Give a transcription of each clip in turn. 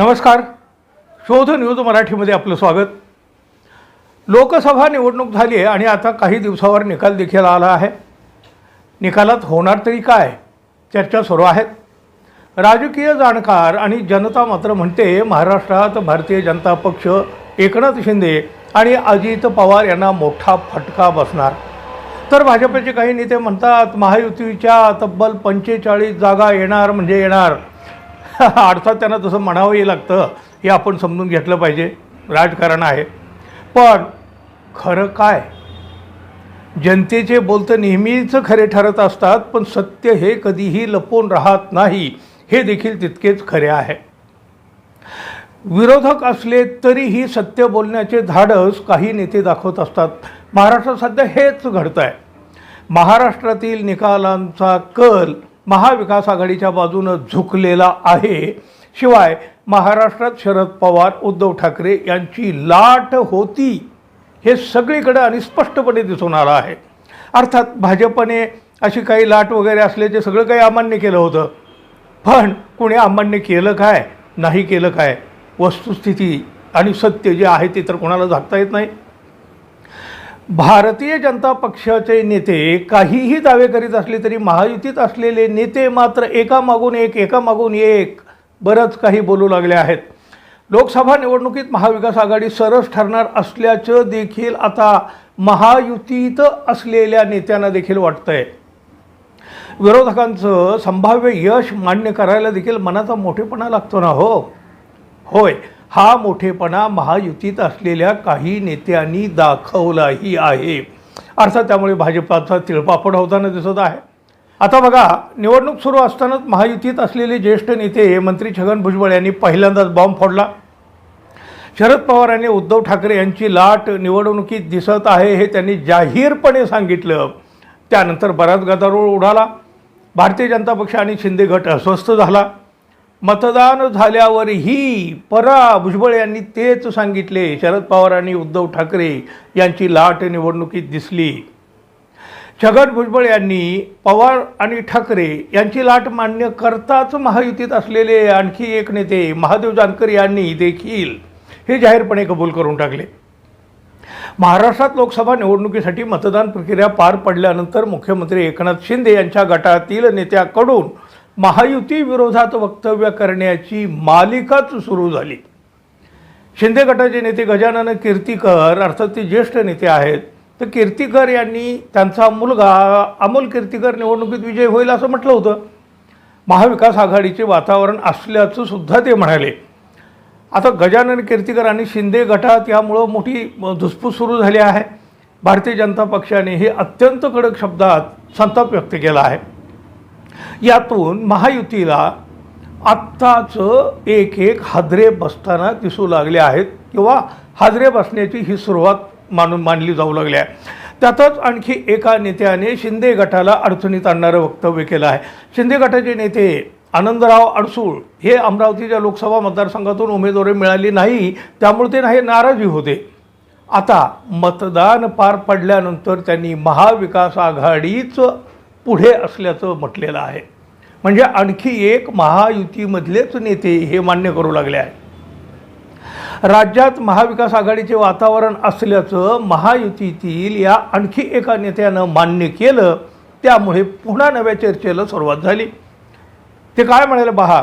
नमस्कार. शोध न्यूज मराठीमध्ये आपलं स्वागत. लोकसभा निवडणूक झाली आहे आणि आता काही दिवसावर निकाल देखील आला आहे. निकालात होणार तरी काय? चर्चा सुरू आहेत. राजकीय जाणकार आणि जनता मात्र म्हणते महाराष्ट्रात भारतीय जनता पक्ष एकनाथ शिंदे आणि अजित पवार यांना मोठा फटका बसणार. तर भाजपचे काही नेते म्हणतात महायुतीच्या तब्बल पंचेचाळीस जागा येणार म्हणजे येणार. अर्थात त्यांना तसं म्हणावंही लागतं हे आपण समजून घेतलं पाहिजे. राजकारण आहे. पण खरं काय? जनतेचे बोलतं नेहमीच खरे ठरत असतात पण सत्य हे कधीही लपून राहत नाही. हे देखील तितकेच खरे आहे. विरोधक असले तरीही सत्य बोलण्याचे धाडस काही नेते दाखवत असतात. महाराष्ट्रात सध्या हेच घडतं आहे महाराष्ट्रातील निकालांचा कल महाविकास आघाडीच्या बाजूनं झुकलेला आहे. शिवाय महाराष्ट्रात शरद पवार उद्धव ठाकरे यांची लाट होती. हे सगळीकडे आणि स्पष्टपणे दिसून आलं आहे. अर्थात भाजपने अशी काही लाट वगैरे असल्याचे सगळं काही अमान्य केलं होतं. पण कोणी अमान्य केलं काय? नाही केलं काय? वस्तुस्थिती आणि सत्य जे आहे ते तर कोणाला झाकता येत नाही. भारतीय जनता पक्षाचे नेते काहीही दावे करीत असले तरी महायुतीत असलेले नेते मात्र एकामागून एक एकामागून एक बरंच काही बोलू लागले आहेत. लोकसभा निवडणुकीत महाविकास आघाडी सरस ठरणार असल्याचं देखील आता महायुतीत असलेल्या नेत्यांना देखील वाटतंय. विरोधकांचं संभाव्य यश मान्य करायला देखील मनाचा मोठेपणा लागतो ना हो? होय. हा मोठेपणा महायुतीत असलेल्या काही नेत्यांनी दाखवलाही आहे. अर्थात त्यामुळे भाजपाचा तिळपापड होताना दिसत आहे. आता बघा निवडणूक सुरू असतानाच महायुतीत असलेले ज्येष्ठ नेते मंत्री छगन भुजबळ यांनी पहिल्यांदाच बॉम्ब फोडला. शरद पवार यांनी उद्धव ठाकरे यांची लाट निवडणुकीत दिसत आहे हे त्यांनी जाहीरपणे सांगितलं. त्यानंतर बराच गदारोळ उडाला. भारतीय जनता पक्ष आणि शिंदे गट अस्वस्थ झाला. मतदान झाल्यावरही परा भुजबळ यांनी तेच सांगितले. शरद पवार आणि उद्धव ठाकरे यांची लाट निवडणुकीत दिसली. छगन भुजबळ यांनी पवार आणि ठाकरे यांची लाट मान्य करताच महायुतीत असलेले आणखी एक नेते महादेव जानकर यांनी देखील हे जाहीरपणे कबूल करून टाकले. महाराष्ट्रात लोकसभा निवडणुकीसाठी मतदान प्रक्रिया पार पडल्यानंतर मुख्यमंत्री एकनाथ शिंदे यांच्या गटातील नेत्याकडून महायुती विरोधात वक्तव्य करण्याची मालिकाच सुरू झाली. शिंदे गटाचे नेते गजानन कीर्तीकर अर्थात ते ज्येष्ठ नेते आहेत तर कीर्तीकर यांनी त्यांचा मुलगा अमोल कीर्तीकर निवडणुकीत विजय होईल असं म्हटलं होतं. महाविकास आघाडीचे वातावरण असल्याचं सुद्धा ते म्हणाले. आता गजानन कीर्तीकर आणि शिंदे गटात यामुळं मोठी धुसफूस सुरू झाली आहे. भारतीय जनता पक्षाने हे अत्यंत कडक शब्दात संताप व्यक्त केला आहे. यातून महायुतीला आत्ताच एक एक हादरे बसताना दिसू लागले आहेत किंवा हादरे बसण्याची ही सुरुवात मानून मानली जाऊ लागली आहे. त्यातच आणखी एका नेत्याने शिंदे गटाला अडचणीत आणणारं वक्तव्य केलं आहे. शिंदे गटाचे नेते आनंदराव अडसूळ हे अमरावतीच्या लोकसभा मतदारसंघातून उमेदवारी मिळाली नाही त्यामुळे ते नाही नाराजी होते. आता मतदान पार पडल्यानंतर त्यांनी महाविकास आघाडीचं पुढे असल्याचं म्हटलेलं आहे. म्हणजे आणखी एक महायुतीमधलेच नेते हे मान्य करू लागले आहे राज्यात महाविकास आघाडीचे वातावरण असल्याचं महायुतीतील या आणखी एका नेत्यानं मान्य केलं त्यामुळे पुन्हा नव्या चर्चेला सुरुवात झाली. ते काय म्हणाले पहा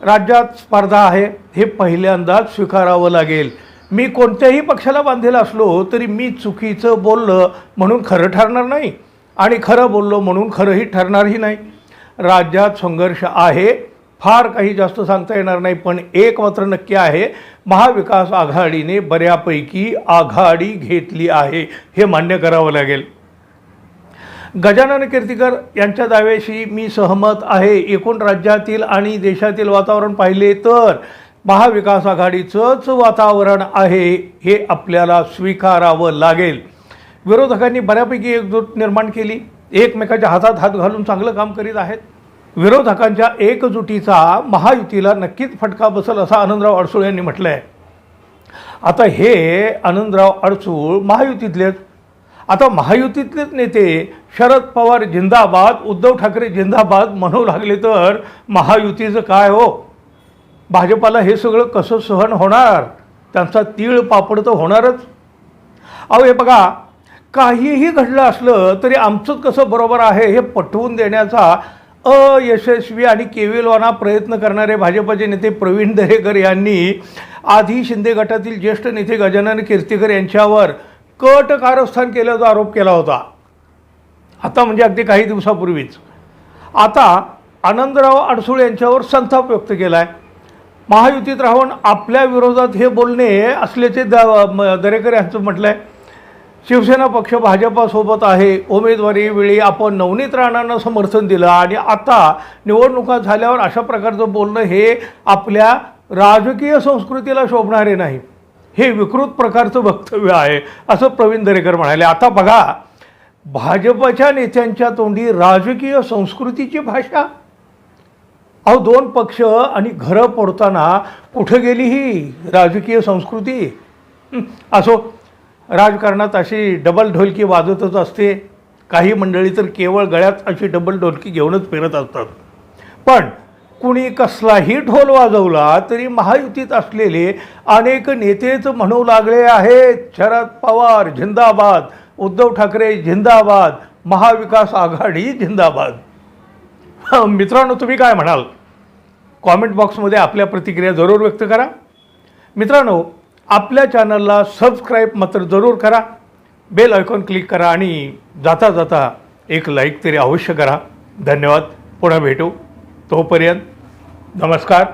राज्यात स्पर्धा आहे हे पहिल्यांदाच स्वीकारावं लागेल. मी कोणत्याही पक्षाला बांधलेलं असलो तरी मी चुकीचं बोललं म्हणून खरं ठरणार नाही. आणि खरं बोललो म्हणून खरंही ठरणारही नाही. राज्यात संघर्ष आहे. फार काही जास्त सांगता येणार नाही पण एक मात्र नक्की आहे महाविकास आघाडीने बऱ्यापैकी आघाडी घेतली आहे हे मान्य करावं लागेल. गजानन कीर्तीकर यांच्या दाव्याशी मी सहमत आहे. एकूण राज्यातील आणि देशातील वातावरण पाहिले तर महाविकास आघाडीचंच वातावरण आहे हे आपल्याला स्वीकारावं लागेल. विरोधकांनी बऱ्यापैकी एकजूट निर्माण केली. एकमेकाच्या हातात हात घालून चांगलं काम करीत आहेत. विरोधकांच्या एकजुटीचा महायुतीला नक्कीच फटका बसल असं आनंदराव अडसूळ यांनी म्हटलं आहे आता हे आनंदराव अडसूळ महायुतीतलेच. आता महायुतीतलेच नेते शरद पवार जिंदाबाद उद्धव ठाकरे जिंदाबाद म्हणू लागले तर महायुतीचं काय हो? भाजपाला हे सगळं कसं सहन होणार? त्यांचा तीळ पापड तर होणारच. अहो हे बघा काहीही घडलं असलं तरी आमचंच कसं बरोबर आहे हे पटवून देण्याचा अयशस्वी आणि केविलवाना प्रयत्न करणारे भाजपचे नेते प्रवीण दरेकर यांनी आधी शिंदे गटातील ज्येष्ठ नेते गजानन कीर्तीकर यांच्यावर कट कारस्थान केल्याचा आरोप केला होता. आता म्हणजे अगदी काही दिवसापूर्वीच. आता आनंदराव अडसूळ यांच्यावर संताप व्यक्त केला आहे महायुतीत राहून आपल्या विरोधात हे बोलणे असल्याचे द म- दरेकर यांचं म्हटलं आहे शिवसेना पक्ष भाजपासोबत आहे. उमेदवारी वेळी आपण नवनीत राणांना समर्थन दिलं आणि आता निवडणुका झाल्यावर अशा प्रकारचं बोलणं हे आपल्या राजकीय संस्कृतीला शोभणारे नाही. हे विकृत प्रकारचं वक्तव्य आहे असं प्रवीण दरेकर म्हणाले. आता बघा भाजपच्या नेत्यांच्या तोंडी राजकीय संस्कृतीची भाषा? अहो दोन पक्ष आणि घरं पडताना कुठं गेली ही राजकीय संस्कृती? असो राजकारणात अशी डबल ढोलकी वाजतच असते. काही मंडळी तर केवळ गळ्यात अशी डबल ढोलकी घेऊनच फिरत असतात. पण कुणी कसलाही ढोल वाजवला तरी महायुतीत असलेले अनेक नेतेच म्हणू लागले आहेत. शरद पवार झिंदाबाद उद्धव ठाकरे झिंदाबाद महाविकास आघाडी झिंदाबाद मित्रांनो तुम्ही काय म्हणाल? कॉमेंट बॉक्समध्ये आपल्या प्रतिक्रिया जरूर व्यक्त करा. मित्रांनो आपल्या चॅनलला सबस्क्राईब मात्र जरूर करा. बेल आयकॉन क्लिक करा आणि जाता जाता एक लाईक तरी अवश्य करा. धन्यवाद. पुन्हा भेटू. तोपर्यंत नमस्कार.